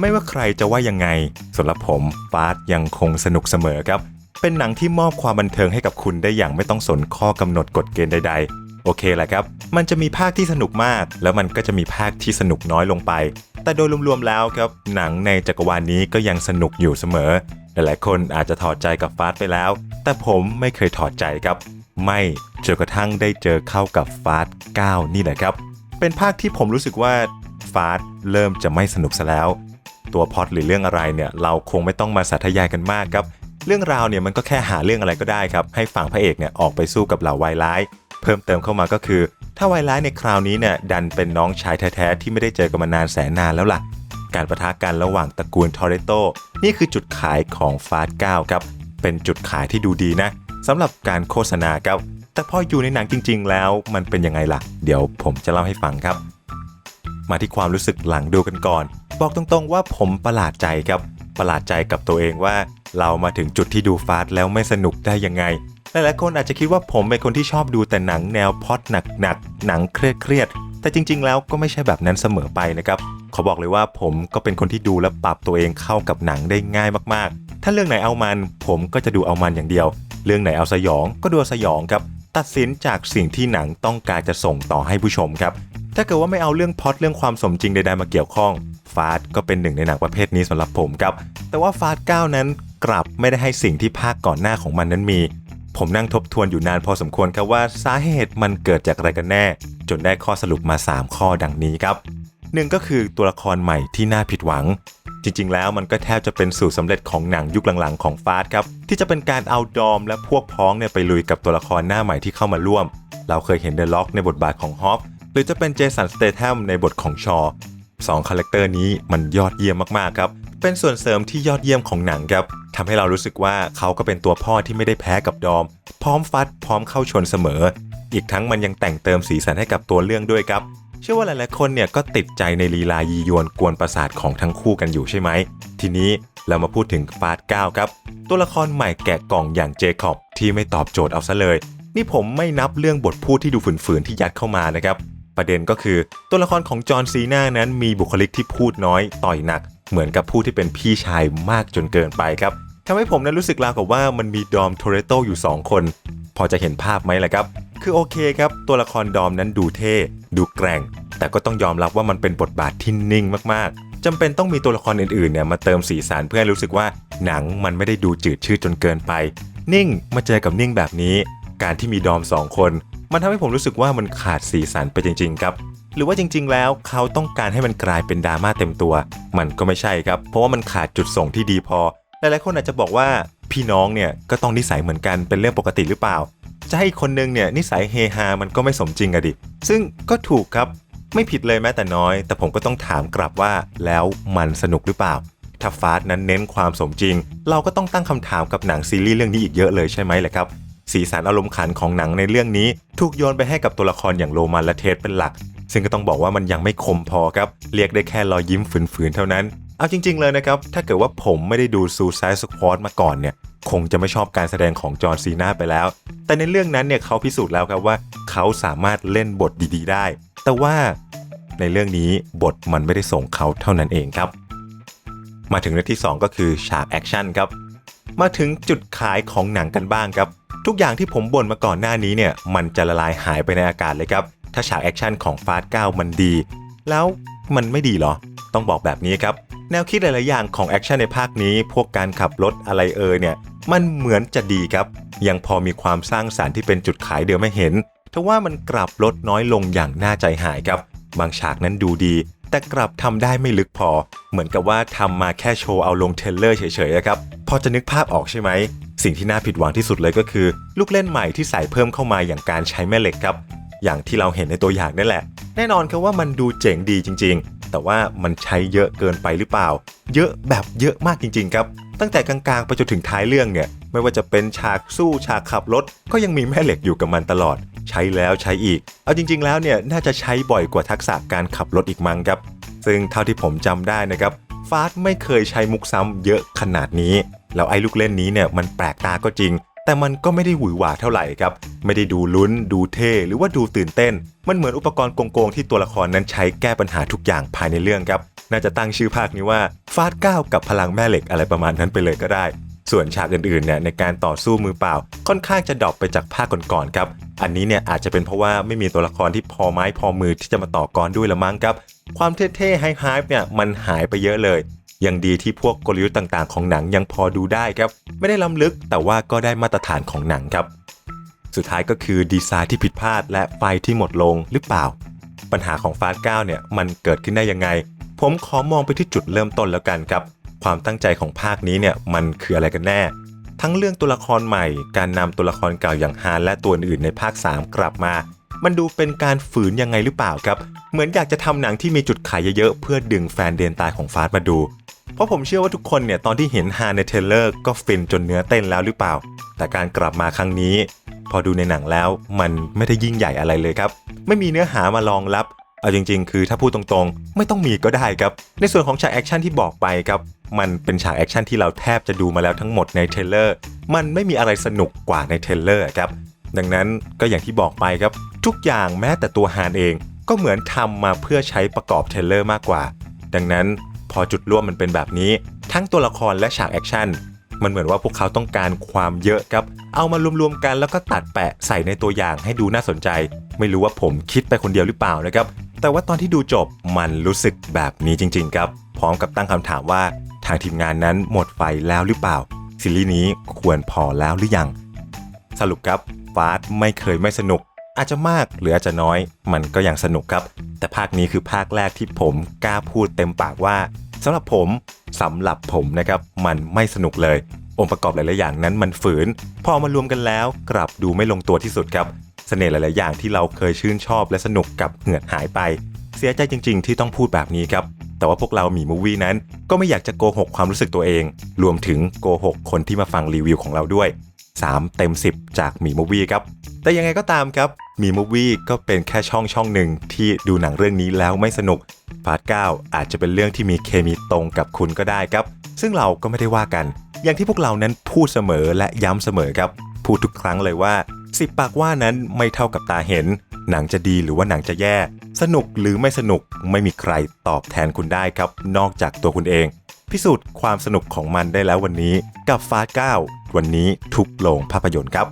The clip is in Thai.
ไม่ว่าใครจะว่ายังไงสำหรับผมฟาสยังคงสนุกเสมอครับ เป็นหนังที่มอบความบันเทิงให้กับคุณได้อย่างไม่ต้องสนข้อกำหนดกฎเกณฑ์ใด ๆ โอเคแหละครับ มันจะมีภาคที่สนุกมาก แล้วมันก็จะมีภาคที่สนุกน้อยลงไป แต่โดยรวมๆแล้วครับ หนังในจักรวาลนี้ก็ยังสนุกอยู่เสมอ หลายๆคนอาจจะถอดใจกับฟาสไปแล้ว แต่ผมไม่เคยถอดใจครับ ไม่จนกระทั่งได้เจอเข้ากับฟาส9นี่แหละครับ เป็นภาคที่ผมรู้สึกว่าฟาสเริ่มจะไม่สนุกซะแล้ว ตัวพอตหรือเรื่องอะไรเนี่ยเราคงไม่ต้องมาสาธยายกันมากครับ เรื่องราวเนี่ยมันก็แค่หาเรื่องอะไรก็ได้ครับ ให้ฝั่งพระเอกเนี่ยออกไปสู้กับเหล่าวายร้าย เพิ่มเติมเข้ามาก็คือ ถ้าวายร้ายในคราวนี้เนี่ยดันเป็นน้องชายแท้ๆที่ไม่ได้เจอกันมานานแสนนานแล้วล่ะ การประทะกันระหว่างตระกูลทอร์เรโตนี่คือจุดขายของฟาส9ครับเป็นจุดขายที่ดูดีนะ สำหรับการโฆษณาครับ แต่พออยู่ในหนังจริง ๆ แล้วมันเป็นยังไงล่ะ เดี๋ยวผมจะเล่าให้ฟังครับ มาที่ความรู้สึกหลังดูกันก่อน บอกตรงๆว่าผมประหลาดใจครับ ประหลาดใจกับตัวเองว่า เรามาถึงจุดที่ดูฟาสแล้วไม่สนุกได้ยังไงหลายๆคนอาจจะคิดว่าผมเป็นคนที่ชอบดูแต่หนังแนวพอดหนักๆหนังเครียดๆแต่จริง ๆ แล้วก็ไม่ใช่แบบนั้นเสมอไปนะครับ ขอบอกเลยว่าผมก็เป็นคนที่ดูและปรับตัวเองเข้ากับหนังได้ง่ายมากๆ ถ้าเรื่องไหนเอามัน ผมก็จะดูเอามันอย่างเดียว เรื่องไหนเอาสยองก็ดูสยองครับ ตัดสินจากสิ่งที่หนังต้องการจะส่งต่อให้ผู้ชมครับ ถ้าเกิดว่าไม่เอาเรื่องพล็อตเรื่องความสมจริงใดๆมาเกี่ยวข้องฟาสก็เป็นหนึ่งในหนังประเภทนี้สำหรับผมครับ แต่ว่าฟาส9นั้นกลับไม่ได้ให้สิ่งที่ภาคก่อนหน้าของมันนั้นมี ผมนั่งทบทวนอยู่นานพอสมควรครับว่าสาเหตุมันเกิดจากอะไรกันแน่ จนได้ข้อสรุปมา 3 ข้อดังนี้ครับ หนึ่งก็คือตัวละครใหม่ที่น่าผิดหวัง จริงๆ แล้วมันก็แทบจะเป็นสูตรสำเร็จของหนังยุคหลังๆ ของฟาสครับ ที่จะเป็นการเอาดอมและพวกพ้องเนี่ยไปลุยกับตัวละครหน้าใหม่ที่เข้ามาร่วม เราเคยเห็นเดอะล็อกในบทบาทของฮอปหรือจะเป็นเจสันสเตทัมในบทของชอสองคาแรคเตอร์นี้มันยอดเยี่ยมมากๆครับ เป็นส่วนเสริมที่ยอดเยี่ยมของหนังครับทำให้เรารู้สึกว่าเขาก็เป็นตัวพ่อที่ไม่ได้แพ้กับดอม พร้อมฟัดพร้อมเข้าชนเสมอ อีกทั้งมันยังแต่งเติมสีสันให้กับตัวเรื่องด้วยครับ ชื่อว่าหลายๆคนเนี่ยก็ติดใจในลีลายียวนกวนประสาทของทั้งคู่กันอยู่ใช่ไหม ทีนี้เรามาพูดถึงฟาส9ครับ ตัวละครใหม่แกะกล่องอย่างเจคอบที่ไม่ตอบโจทย์เอาซะเลย นี่ผมไม่นับเรื่องบทพูดที่ดูฝืนๆที่ยัดเข้ามานะครับ ประเด็นก็คือตัวละครของจอห์นซีนานั้นมีบุคลิกที่พูดน้อยต่อยหนัก เหมือนกับผู้ที่เป็นพี่ชายมากจนเกินไปครับทำให้ผมนั้นรู้สึกราวกับว่ามันมีดอมโทเรโตอยู่ 2 คน พอจะเห็นภาพไหมล่ะครับ คือโอเคครับ ตัวละครดอมนั้นดูเท่ ดูแกร่ง แต่ก็ต้องยอมรับว่ามันเป็นบทบาทที่นิ่งมากๆจำเป็นต้องมีตัวละครอื่นๆเนี่ยมาเติมสีสันเพื่อให้รู้สึกว่าหนังมันไม่ได้ดูจืดชืดจนเกินไป นิ่งมาเจอกับนิ่งแบบนี้ การที่มีดอมสองคน มันทำให้ผมรู้สึกว่ามันขาดสีสันไปจริง ๆ ครับ หรือว่าจริง ๆ แล้วเขาต้องการให้มันกลายเป็นดราม่าเต็มตัว มันก็ไม่ใช่ครับ เพราะว่ามันขาดจุดส่งที่ดีพอ หลายๆคนอาจจะบอกว่าพี่น้องเนี่ยก็ต้องนิสัยเหมือนกันเป็นเรื่องปกติหรือเปล่า จะให้คนนึงเนี่ยนิสัยเฮฮามันก็ไม่สมจริงอะดิ ซึ่งก็ถูกครับไม่ผิดเลยแม้แต่น้อย แต่ผมก็ต้องถามกลับว่าแล้วมันสนุกหรือเปล่า ถ้าฟาสนั้นเน้นความสมจริง เราก็ต้องตั้งคำถามกับหนังซีรีส์เรื่องนี้อีกเยอะเลยใช่ไหมแหละครับสีสันอารมณ์ขันของหนังในเรื่องนี้ ถูกโยนไปให้กับตัวละครอย่างโรมันและเทสเป็นหลัก ซึ่งก็ต้องบอกว่ามันยังไม่คมพอครับ เรียกได้แค่รอยยิ้มฝืนๆเท่านั้น เอาจริง ๆ เลยนะครับ ถ้าเกิดว่าผมไม่ได้ดูซูซายสควอตมาก่อนเนี่ย คงจะไม่ชอบการแสดงของจอห์นซีนาไปแล้ว แต่ในเรื่องนั้นเนี่ยเขาพิสูจน์แล้วครับว่าเขาสามารถเล่นบทดีๆ ได้ แต่ว่าในเรื่องนี้บทมันไม่ได้ส่งเขาเท่านั้นเองครับ มาถึงเรื่องที่ 2 ก็คือฉากแอคชั่นครับ มาถึงจุดขายของหนังกันบ้างครับ ทุกอย่างที่ผมบ่นมาก่อนหน้านี้เนี่ย มันจะละลายหายไปในอากาศเลยครับ ถ้าฉากแอคชั่นของฟาส9มันดี แล้วมันไม่ดีเหรอ ต้องบอกแบบนี้ครับ แนวคิดหลาย ๆ อย่างของแอคชั่นในภาคนี้ พวกการขับรถอะไรเอ่ยเนี่ย มันเหมือนจะดีครับ ยังพอมีความสร้างสารรค์ที่เป็นจุดขายเดิมไม่เห็นแต่ว่ามันกลับลดน้อยลงอย่างน่าใจหายครับ บางฉากนั้นดูดี แต่กลับทำได้ไม่ลึกพอ เหมือนกับว่าทำมาแค่โชว์เอาลงเทเลอร์เฉย ๆ นะครับ พอจะนึกภาพออกใช่ไหม สิ่งที่น่าผิดหวังที่สุดเลยก็คือ ลูกเล่นใหม่ที่ใส่เพิ่มเข้ามาอย่างการใช้แม่เหล็กครับ อย่างที่เราเห็นในตัวอย่างนั่นแหละ แน่นอนครับว่ามันดูเจ๋งดีจริง ๆ แต่ว่ามันใช้เยอะเกินไปหรือเปล่า เยอะแบบเยอะมากจริง ๆ ครับ ตั้งแต่กลางๆไปจนถึงท้ายเรื่องเนี่ยไม่ว่าจะเป็นฉากสู้ฉากขับรถ ก็ยังมีแม่เหล็กอยู่กับมันตลอด ใช้แล้วใช้อีก เอาจริง ๆ แล้วเนี่ยน่าจะใช้บ่อยกว่าทักษะการขับรถอีกมั้งครับ ซึ่งเท่าที่ผมจำได้นะครับฟาสไม่เคยใช้มุกซ้ำเยอะขนาดนี้แล้วไอ้ลูกเล่นนี้เนี่ยมันแปลกตาก็จริง แต่มันก็ไม่ได้หวือหวาเท่าไหร่ครับ ไม่ได้ดูลุ้น ดูเท่หรือว่าดูตื่นเต้น มันเหมือนอุปกรณ์โกงๆที่ตัวละครนั้นใช้แก้ปัญหาทุกอย่างภายในเรื่องครับ น่าจะตั้งชื่อภาคนี้ว่าฟาดก้าวกับพลังแม่เหล็กอะไรประมาณนั้นไปเลยก็ได้ ส่วนฉากอื่นๆเนี่ยในการต่อสู้มือเปล่า ค่อนข้างจะดรอปไปจากภาคก่อนๆครับ อันนี้เนี่ยอาจจะเป็นเพราะว่าไม่มีตัวละครที่พอไม้พอมือที่จะมาต่อกรด้วยละมั้งครับ ความเท่ๆไฮๆเนี่ยมันหายไปเยอะเลยยังดีที่พวกกลยุทธ์ต่างๆ ของหนังยังพอดูได้ครับ ไม่ได้ล้ำลึกแต่ว่าก็ได้มาตรฐานของหนังครับ สุดท้ายก็คือดีไซน์ที่ผิดพลาดและไฟที่หมดลงหรือเปล่า ปัญหาของฟาส9เนี่ยมันเกิดขึ้นได้ยังไง ผมขอมองไปที่จุดเริ่มต้นแล้วกันครับ ความตั้งใจของภาคนี้เนี่ยมันคืออะไรกันแน่ ทั้งเรื่องตัวละครใหม่ การนำตัวละครเก่าอย่างฮานและตัวอื่นๆในภาค 3 กลับมา มันดูเป็นการฝืนยังไงหรือเปล่าครับ เหมือนอยากจะทำหนังที่มีจุดขายเยอะๆเพื่อดึงแฟนเดนตายของฟาสมาดู เพราะผมเชื่อว่าทุกคนเนี่ยตอนที่เห็นฮานในเทลเลอร์ก็ฟินจนเนื้อเต้นแล้วหรือเปล่า แต่การกลับมาครั้งนี้ พอดูในหนังแล้วมันไม่ได้ยิ่งใหญ่อะไรเลยครับ ไม่มีเนื้อหามารองรับเอาจริง ๆ คือถ้าพูดตรงๆ ไม่ต้องมีก็ได้ครับ ในส่วนของฉากแอคชั่นที่บอกไปครับ มันเป็นฉากแอคชั่นที่เราแทบจะดูมาแล้วทั้งหมดในเทเลอร์ มันไม่มีอะไรสนุกกว่าในเทเลอร์ครับ ดังนั้นก็อย่างที่บอกไปครับ ทุกอย่างแม้แต่ตัวฮานเอง ก็เหมือนทำมาเพื่อใช้ประกอบเทเลอร์มากกว่า ดังนั้น อจุดร่วมมันเป็นแบบนี้ ทั้งตัวละครและฉากแอคชั่นมันเหมือนว่าพวกเขาต้องการความเยอะครับ เอามารวมๆกันแล้วก็ตัดแปะใส่ในตัวอย่างให้ดูน่าสนใจ ไม่รู้ว่าผมคิดไปคนเดียวหรือเปล่านะครับ แต่ว่าตอนที่ดูจบมันรู้สึกแบบนี้จริง ๆ ครับ พร้อมกับตั้งคำถามว่า ทางทีมงานนั้นหมดไฟแล้วหรือเปล่า ซีรีส์นี้ควรพอแล้วหรือยัง สรุปครับฟาสไม่เคยไม่สนุก อาจจะมากหรืออาจจะน้อย มันก็ยังสนุกครับ แต่ภาคนี้คือภาคแรกที่ผมกล้าพูดเต็มปากว่า สำหรับผมสำหรับผมนะครับมันไม่สนุกเลย องค์ประกอบหลายๆอย่างนั้นมันฝืน พอมารวมกันแล้วกลับดูไม่ลงตัวที่สุดครับเสน่ห์หลายๆอย่างที่เราเคยชื่นชอบและสนุกกับเหือดหายไป เสียใจจริง ๆ ที่ต้องพูดแบบนี้ครับแต่ว่าพวกเราหมีมูวี่นั้น ก็ไม่อยากจะโกหกความรู้สึกตัวเอง รวมถึงโกหกคนที่มาฟังรีวิวของเราด้วย 3 เต็ม 10 จากมีมูวี่ครับ แต่ยังไงก็ตามครับมีมูวี่ก็เป็นแค่ช่องช่องหนึ่งที่ดูหนังเรื่องนี้แล้วไม่สนุกพาร์ท9อาจจะเป็นเรื่องที่มีเคมีตรงกับคุณก็ได้ครับ ซึ่งเราก็ไม่ได้ว่ากัน อย่างที่พวกเรานั้นพูดเสมอและย้ำเสมอครับ พูดทุกครั้งเลยว่าสิบปากว่านั้นไม่เท่ากับตาเห็น หนังจะดีหรือว่าหนังจะแย่ สนุกหรือไม่สนุกไม่มีใครตอบแทนคุณได้ครับ นอกจากตัวคุณเอง พิสูจน์ความสนุกของมันได้แล้ววันนี้กับฟาส9 วันนี้ทุกโรงภาพยนตร์ครับ